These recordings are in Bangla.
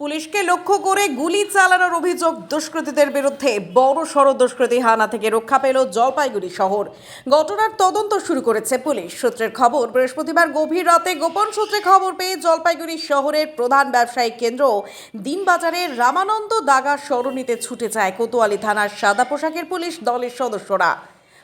পুলিশকে লক্ষ্য করে গুলি চালানোর অভিযোগ দুষ্কৃতীদের বিরুদ্ধে। বড় সড় দুষ্কৃতী হানা থেকে রক্ষা পেল জলপাইগুড়ি শহর। ঘটনার তদন্ত শুরু করেছে পুলিশ। সূত্রের খবর, বৃহস্পতিবার গভীর রাতে গোপন সূত্রে খবর পেয়ে জলপাইগুড়ি শহরের প্রধান ব্যবসায়িক কেন্দ্র দিনবাজারের রামানন্দ দাগা সরণিতে ছুটে যায় কোতোয়ালি থানার সাদা পোশাকের পুলিশ দলের সদস্যরা।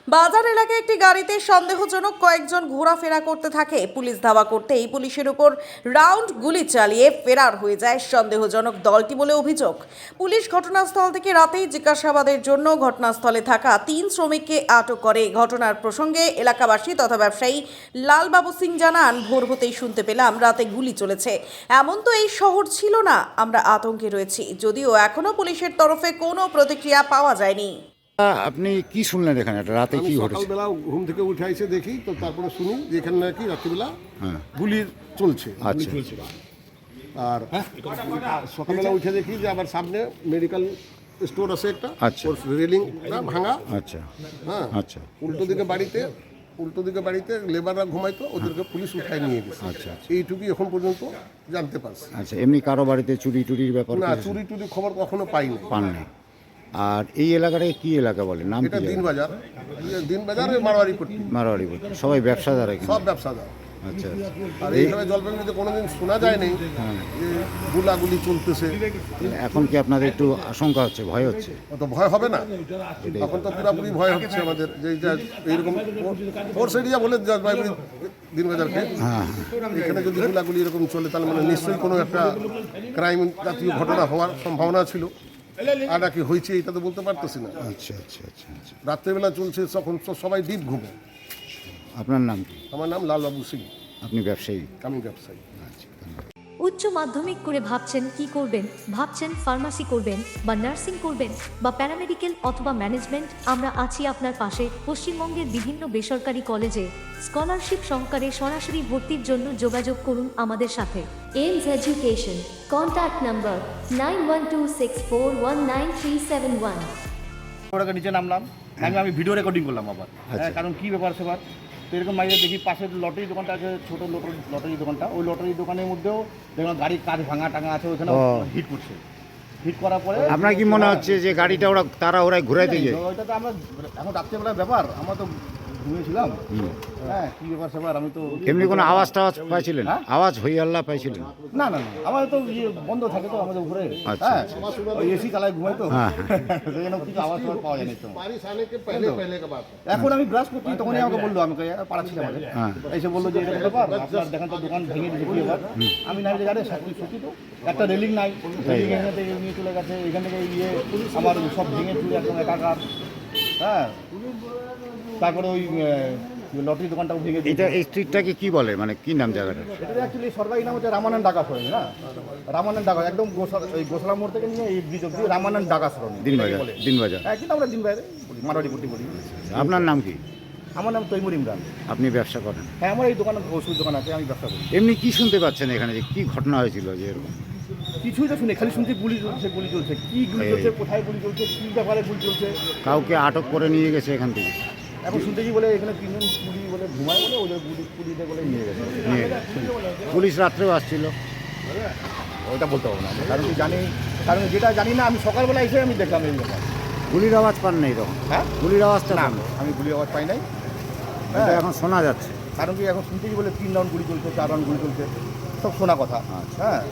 বাজার এলাকায় একটি গাড়িতে সন্দেহজনক কয়েকজন ঘোরাফেরা করতে থাকে। পুলিশ ধাওয়া করতেই পুলিশের উপর রাউন্ড গুলি চালিয়ে ফেরার হয়ে যায় সন্দেহজনক দলটি বলে অভিযোগ। পুলিশ ঘটনাস্থল থেকে রাতেই জিজ্ঞাসাবাদের জন্য ঘটনাস্থলে থাকা তিন শ্রমিককে আটক করে। ঘটনার প্রসঙ্গে এলাকাবাসী তথা ব্যবসায়ী লালবাবু সিং জানান, ভোর হতেই শুনতে পেলাম রাতে গুলি চলেছে। এমন তো এই শহর ছিল না। আমরা আতঙ্কে রয়েছি। যদিও এখনও পুলিশের তরফে কোনো প্রতিক্রিয়া পাওয়া যায়নি। আপনি কি শুনলেন এখানে? রাতে কি ঘটেছে? সকালবেলা ঘুম থেকে উঠে এসে দেখি তো তারপরে শুনি যে এখানে নাকি রাত্রিবেলা হ্যাঁ। গুলির চলছে গুলি আচ্ছা। চলছে। আর সকালবেলা উঠে দেখি যে আবার সামনে মেডিকেল স্টোর আছে একটা আচ্ছা। রেলিং ভাঙা। আচ্ছা। হ্যাঁ। আচ্ছা। উল্টো দিকে বাড়িতে উল্টো দিকে বাড়িতে লেবাররা ঘুমাইতো ওদেরকে পুলিশ উঠায় নিয়ে গেছে। আচ্ছা, এইটুকুই এখন পর্যন্ত জানতে পারছি। আচ্ছা এমনি কারও বাড়িতে চুরি টুরির ব্যাপার না চুরি টুরি খবর কখনো পাইনি। পাননি। আর এই এলাকাটাকে কি এলাকা বলে? নাম এটা? দিন বাজার দিন বাজার মারোয়ারি পট্টি। মারোয়ারি বলে। সবাই ব্যবসাদার এখানে? সব ব্যবসাদার। আচ্ছা। আর এইভাবে জলপাইগুড়িতে কোনোদিন শোনা যায়নি যে গুলাগুলি চলতেছে। এখন কি আপনাদের একটু আশঙ্কা হচ্ছে ভয় হচ্ছে? অত ভয় হবে না। এখন তো পুরোপুরি ভয় হচ্ছে আমাদের যে এই এইরকম ফোর্স এরিয়া বলে জলপাইগুড়ি দিনবাজারকে। হ্যাঁ। এখানে যদি গুলাগুলি এরকম চলে তাহলে মানে নিশ্চয়ই কোনো একটা ক্রাইম জাতীয় ঘটনা হওয়ার সম্ভাবনা ছিল। আর কি হয়েছে এটা তো বলতে পারতেছি না। আচ্ছা আচ্ছা আচ্ছা আচ্ছা। রাত্রেবেলা চলছে তখন তো সবাই ডিপ ঘুমে। আপনার নাম কি? আমার নাম লালবাবু সিং। আপনি ব্যবসায়ী? আমি ব্যবসায়ী। আচ্ছা ধন্যবাদ। উচ্চ মাধ্যমিক করে ভাবছেন কি করবেন? ভাবছেন ফার্মাসি করবেন বা নার্সিং করবেন বা প্যারামেডিক্যাল অথবা ম্যানেজমেন্ট? আমরা আছি আপনার পাশে পশ্চিমবঙ্গের বিভিন্ন বেসরকারি কলেজে। স্কলারশিপ সহকারে সরাসরি ভর্তির জন্য যোগাযোগ করুন আমাদের সাথে। Ames Education. Contact number 9126419371. ওটাকে নিচে নামলাম আমি আমি ভিডিও রেকর্ডিং করলাম আবার। হ্যাঁ, কারণ কি ব্যাপার সেবার? তো এরকম মাঝে দেখি পাশের লটারি দোকানটা আছে ছোট লটারি লটারি দোকানটা। ওই লটারি দোকানের মধ্যেও দেখলাম গাড়ির কাজ ভাঙা টাঙা আছে ওইখানে হিট করছে। হিট করার পরে আপনার কি মনে হচ্ছে যে গাড়িটা ওরা তারা ওরাই ঘুরাই দিয়ে ওইটা তো আমরা এখন রাত্রেবেলার ব্যাপার আমরা তো ঘুমিয়েছিলাম? হ্যাঁ কী ব্যাপার স্যাপার আমি তো এমনি কোনো হ্যাঁ? আওয়াজ টাওয়াজ পাইছিলেন আওয়াজ হই আল্লাহ পাইছিলেন? না না না আমার তো ইয়ে বন্ধ থাকে তো আমাদের ঘরে। আচ্ছা, হ্যাঁ আচ্ছা, আচ্ছা। এসি চালায় ঘুমাই তো। হ্যাঁ, হ্যাঁ। সেই কিছু আওয়াজ টাওয়াজ পাওয়া যায়নি তো। এখন আমি ব্রাশ করছি তখনই আমাকে বলল আমাকে পাড়া ছিল আমাদের এসে বলল যে এরকম ব্যাপার? আপনার দেখেন তো দোকান ভেঙে দিয়েছে কী ব্যাপার? আমি নাই আরে সত্যি সত্যি তো। একটা রেলিং নাই। রেলিং এখানে নিয়ে চলে গেছে। এখান থেকে ইয়ে আমার সব ভেঙে চুরে একদম একাকার। হ্যাঁ। তারপরে ওই লটারি দোকানটাও ভেঙে এটা এই স্ট্রিটটাকে কি বলে? মানে কি নাম জায়গাটা? এটা অ্যাকচুয়ালি সরকারি নাম হচ্ছে রামানন্দ ডাকা সরণি না? রামানন্দ ডাকা একদম এই গোসলা মোড় থেকে নিয়ে এই ব্রিজ অব্দি রামানন্দ ডাকা সরণি দিনবাজার। দিনবাজার। হ্যাঁ কিন্তু আমরা দিন বাইরে বলি মারোয়ারি পট্টি বলি। আপনার নাম কি? আমার নাম তৈমুর ইমরান। আপনি ব্যবসা করেন? হ্যাঁ আমার এই দোকান ওষুধ দোকান আছে আমি ব্যবসা করি। এমনি কি শুনতে পাচ্ছেন এখানে যে কি ঘটনা হয়েছিল যে এরকম? কিছুই তো শুনে খালি শুনছি গুলি চলছে গুলি চলছে। কি গুলি চলছে কোথায় গুলি চলছে কি ব্যাপারে গুলি চলছে? কাউকে আটক করে নিয়ে গেছে এখান থেকে। এখন শুনতে কি বলে এখানে তিনজন পুলি বলে ঘুমায় বলে ওদের গুলি পুলিতে বলে নিয়ে গেছে। নিয়ে গেছে। পুলিশ রাত্রেও আসছিল। ওইটা বলতে পারব না। আমি। কারণ কি জানি কারণ যেটা জানি না আমি সকালবেলা এসে আমি দেখলাম এই ব্যাপার। গুলির আওয়াজ পান নেই তখন? হ্যাঁ? গুলির আওয়াজটা না আমি গুলি আওয়াজ পাই নাই। এটা এখন শোনা যাচ্ছে। কারণ কি এখন শুনতে কি বলে তিন রাউন্ড গুলি চলছে চার রাউন্ড গুলি চলছে। সব শোনা কথা। হ্যাঁ।